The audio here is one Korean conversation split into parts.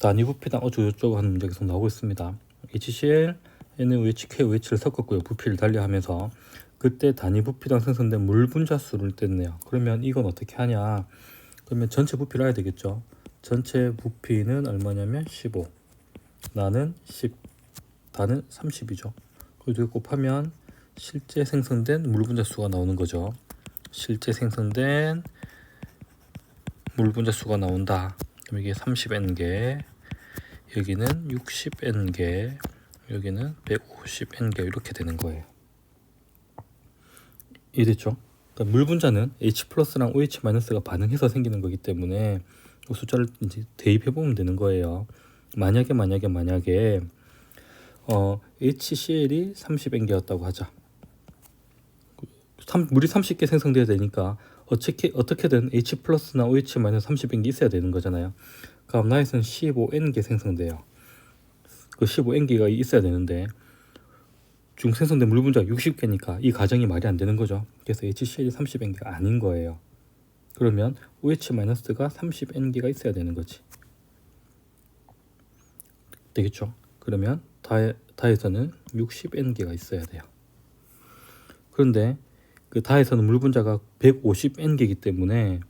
단위 부피당 어쩌고저쩌고 하는 문제가 계속 나오고 있습니다. HCl, NaOH, KOH를 섞었고요. 부피를 달리하면서 그때 단위 부피당 생성된 물 분자 수를 뗐네요. 그러면 이건 어떻게 하냐? 그러면 전체 부피를 알아야 되겠죠. 전체 부피는 얼마냐면 15. 나는 10. 다는 30이죠. 그리고 곱하면 실제 생성된 물 분자 수가 나오는 거죠. 실제 생성된 물 분자 수가 나온다. 그럼 이게 30n개, 여기는 60n개, 여기는 150n개 이렇게 되는 거예요. 이해됐죠? 그러니까 물 분자는 H 플러스랑 OH 마이너스가 반응해서 생기는 거기 때문에 그 숫자를 이제 대입해 보면 되는 거예요. 만약에 만약에 만약에 어, HCl이 30n개였다고 하자. 삼- 물이 30개 생성돼야 되니까 어떻게 어떻게든 H 플러스나 OH 마이너스 30n개 있어야 되는 거잖아요. 나에서는 15n개 생성돼요. 그 15n개가 있어야 되는데 중 생성된 물 분자가 60개니까 이 가정이 말이 안 되는 거죠. 그래서 HCl이 30n개가 아닌 거예요. 그러면 OH 마이너스가 30n개가 있어야 되는 거지. 되겠죠? 그러면 다, 다에서는 60n개가 있어야 돼요. 그런데 그 다에서는 물 분자가 150n개이기 때문에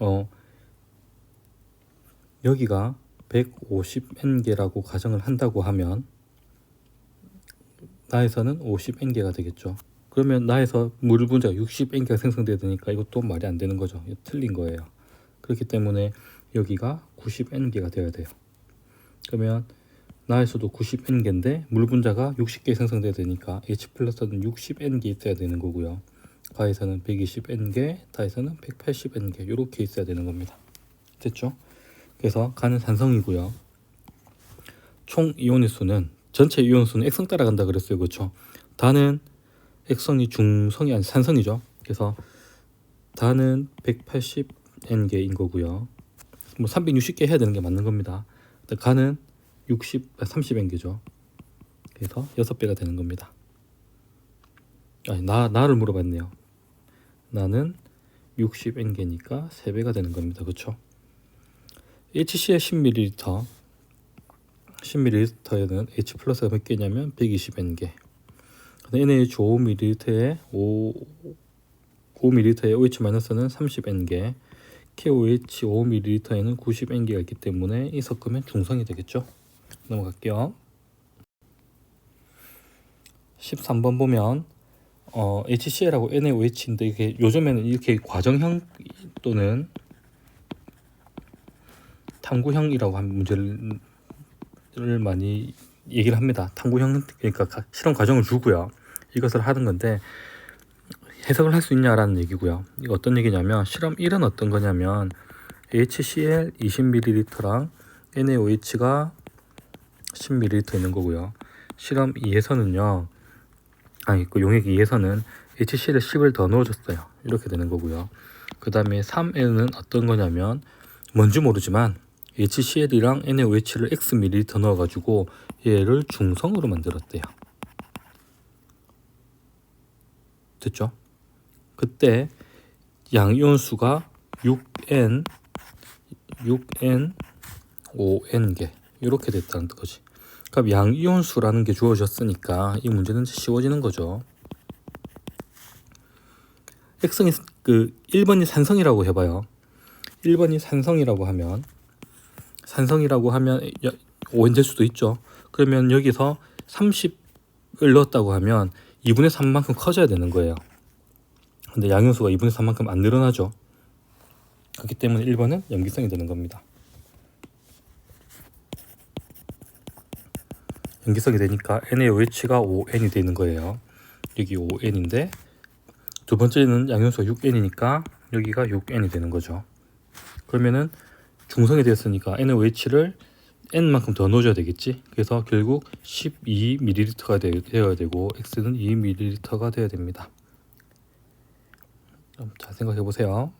어 여기가 150n개라고 가정을 한다고 하면 나에서는 50n개가 되겠죠. 그러면 나에서 물 분자가 60n개가 생성돼야 되니까 이것도 말이 안 되는 거죠. 틀린 거예요. 그렇기 때문에 여기가 90n개가 되어야 돼요. 그러면 나에서도 90n개인데 물 분자가 60개 생성돼야 되니까 H 플러스는 60n개 있어야 되는 거고요. 과에서는 120n개, 다에서는 180n개 이렇게 있어야 되는 겁니다. 됐죠? 그래서 가는 산성이고요. 총 이온의 수는 전체 이온 수는 액성 따라간다 그랬어요. 그렇죠? 다는 액성이 중성이 아니 산성이죠. 그래서 다는 180n개인 거고요. 뭐 360개 해야 되는 게 맞는 겁니다. 가는 60, 30n개죠. 그래서 6배가 되는 겁니다. 아니, 나, 나를 물어봤네요. 나는 60n개니까 3배가 되는 겁니다. HC 의 10ml, 10ml에는 H 플러스가 몇 개냐면 120n개. NaH 5ml에 5, 5ml에 OH 마이너스는 30n개. KOH 5ml에는 90n개가 있기 때문에 이 섞으면 중성이 되겠죠. 넘어갈게요. 13번 보면 어, HCl하고 NaOH인데 이게 요즘에는 이렇게 과정형 또는 탐구형이라고 하는 문제를 많이 얘기를 합니다. 탐구형 그러니까 가- 실험 과정을 주고요. 이것을 하는 건데 해석을 할 수 있냐라는 얘기고요. 이거 어떤 얘기냐면 실험 1은 어떤 거냐면 HCl 20ml랑 NaOH가 10ml 있는 거고요. 실험 2에서는요. 아니 그 용액 2에서는 HCl 10을 더 넣어줬어요. 이렇게 되는 거고요. 그 다음에 3에는 어떤 거냐면 뭔지 모르지만 HCl이랑 NaOH를 Xml 더 넣어가지고 얘를 중성으로 만들었대요. 됐죠? 그때 양이온 수가 6n 6n 5n개 이렇게 됐다는 거지. 그럼 양이온 수라는 게 주어졌으니까 이 문제는 쉬워지는 거죠. X성이 그 1번이 산성이라고 해봐요. 1번이 산성이라고 하면 산성이라고 하면 5n 될 수도 있죠. 그러면 여기서 30을 넣었다고 하면 2분의 3만큼 커져야 되는 거예요. 근데 양이온수가 2분의 3만큼 안 늘어나죠. 그렇기 때문에 1번은 염기성이 되는 겁니다. 염기성이 되니까 NaOH가 5N이 되는 거예요. 여기 5N인데 두 번째는 양元수가 6N이니까 여기가 6N이 되는 거죠. 그러면은 중성이 되었으니까 NaOH를 N만큼 더 넣어줘야 되겠지. 그래서 결국 12ml가 되 어야 되고 X는 2ml가 되어야 됩니다. 자 생각해 보세요.